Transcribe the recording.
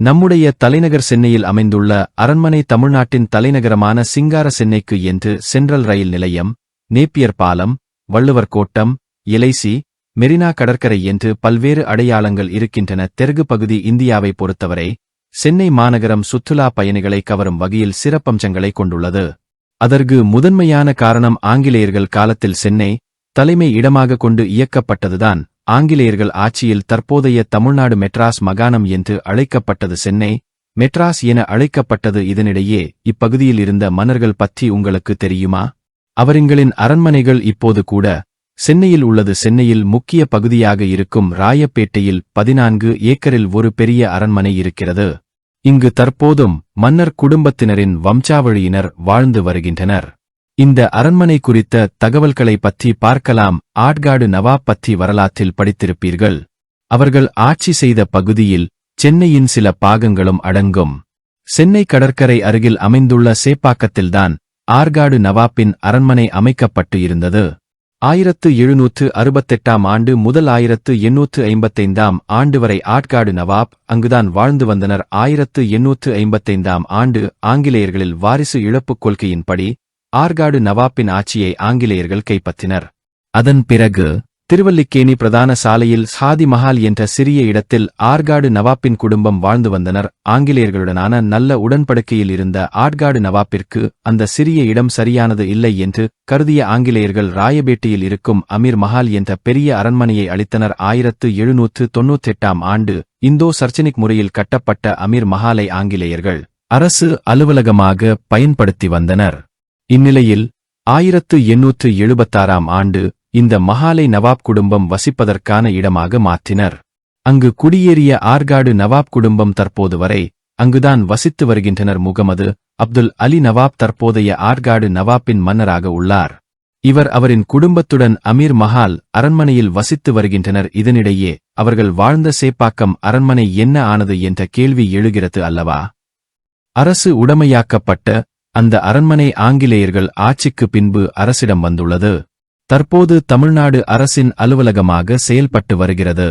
நம்முடைய தலைநகர் சென்னையில் அமைந்துள்ள அரண்மனை தமிழ்நாட்டின் தலைநகரமான சிங்கார சென்னைக்கு என்று சென்ட்ரல் ரயில் நிலையம் நேப்பியர் பாலம் வள்ளுவர் கோட்டம் எலைசி மெரினா கடற்கரை என்று பல்வேறு அடையாளங்கள் இருக்கின்றன. தெற்கு பகுதி இந்தியாவை பொறுத்தவரை சென்னை மாநகரம் சுற்றுலா பயணிகளை கவரும் வகையில் சிறப்பம்சங்களை கொண்டுள்ளது. அதற்கு முதன்மையான காரணம் ஆங்கிலேயர்கள் காலத்தில் சென்னை தலைமை இடமாக கொண்டு இயக்கப்பட்டதுதான். ஆங்கிலேயர்கள் ஆட்சியில் தற்போதைய தமிழ்நாடு மெட்ராஸ் மகாணம் என்று அழைக்கப்பட்டது சென்னை மெட்ராஸ் என அழைக்கப்பட்டது இதனிடையே இப்பகுதியில் இருந்த மன்னர்கள் பற்றி உங்களுக்கு தெரியுமா? அவரிங்களின் அரண்மனைகள் இப்போது கூட சென்னையில் உள்ளது. சென்னையில் முக்கிய பகுதியாக இருக்கும் ராயப்பேட்டையில் பதினான்கு ஏக்கரில் ஒரு பெரிய அரண்மனை இருக்கிறது. இங்கு தற்போதும் மன்னர் குடும்பத்தினரின் வம்சாவழியினர் வாழ்ந்து வருகின்றனர். இந்த அரண்மனை குறித்த தகவல்களை பற்றி பார்க்கலாம். ஆட்காடு நவாப் பற்றி வரலாற்றில் படித்திருப்பீர்கள். அவர்கள் ஆட்சி செய்த பகுதியில் சென்னையின் சில பாகங்களும் அடங்கும். சென்னை கடற்கரை அருகில் அமைந்துள்ள சேப்பாக்கத்தில்தான் ஆர்காடு நவாப்பின் அரண்மனை அமைக்கப்பட்டு இருந்தது. ஆயிரத்து எழுநூற்று அறுபத்தெட்டாம் ஆண்டு முதல் ஆயிரத்து எண்ணூற்று ஐம்பத்தைந்தாம் ஆண்டு வரை ஆட்காடு நவாப் அங்குதான் வாழ்ந்து வந்தனர். ஆயிரத்து எண்ணூற்று ஐம்பத்தைந்தாம் ஆண்டு ஆங்கிலேயர்களில் வாரிசு இழப்புக் கொள்கையின்படி ஆர்காடு நவாப்பின் ஆட்சியை ஆங்கிலேயர்கள் கைப்பற்றினர். அதன் பிறகு திருவல்லிக்கேணி பிரதான சாலையில் சாதி மஹால் என்ற சிறிய இடத்தில் ஆர்காடு நவாப்பின் குடும்பம் வாழ்ந்து வந்தனர். ஆங்கிலேயர்களுடனான நல்ல உடன்படிக்கையில் இருந்த ஆட்காடு நவாப்பிற்கு அந்த சிறிய இடம் சரியானது இல்லை என்று கருதிய ஆங்கிலேயர்கள் ராயபேட்டையில் இருக்கும் அமீர் மஹால் என்ற பெரிய அரண்மனையை அளித்தனர். ஆயிரத்து எழுநூற்று தொன்னூற்றெட்டாம் ஆண்டு இந்தோ சர்ச்சனிக் முறையில் கட்டப்பட்ட அமீர் மஹாலை ஆங்கிலேயர்கள் அரசு அலுவலகமாக பயன்படுத்தி வந்தனர். இந்நிலையில் ஆயிரத்து எண்ணூற்று எழுபத்தாறாம் ஆண்டு இந்த மஹாலை நவாப் குடும்பம் வசிப்பதற்கான இடமாக மாற்றினர். அங்கு குடியேறிய ஆர்காடு நவாப் குடும்பம் தற்போது வரை அங்குதான் வசித்து வருகின்றனர் முகமது அப்துல் அலி நவாப் தற்போதைய ஆர்காடு நவாப்பின் மன்னராக உள்ளார். இவர் அவரின் குடும்பத்துடன் அமீர் மஹால் அரண்மனையில் வசித்து வருகின்றனர். இதனிடையே அவர்கள் வாழ்ந்த சேப்பாக்கம் அரண்மனை என்ன ஆனது என்ற கேள்வி எழுகிறது அல்லவா? அரசு உடமையாக்கப்பட்ட அந்த அரண்மனை ஆங்கிலேயர்கள் ஆட்சிக்கு பின்பு அரசிடம் வந்துள்ளது. தற்போது தமிழ்நாடு அரசின் அலுவலகமாக செயல்பட்டு வருகிறது.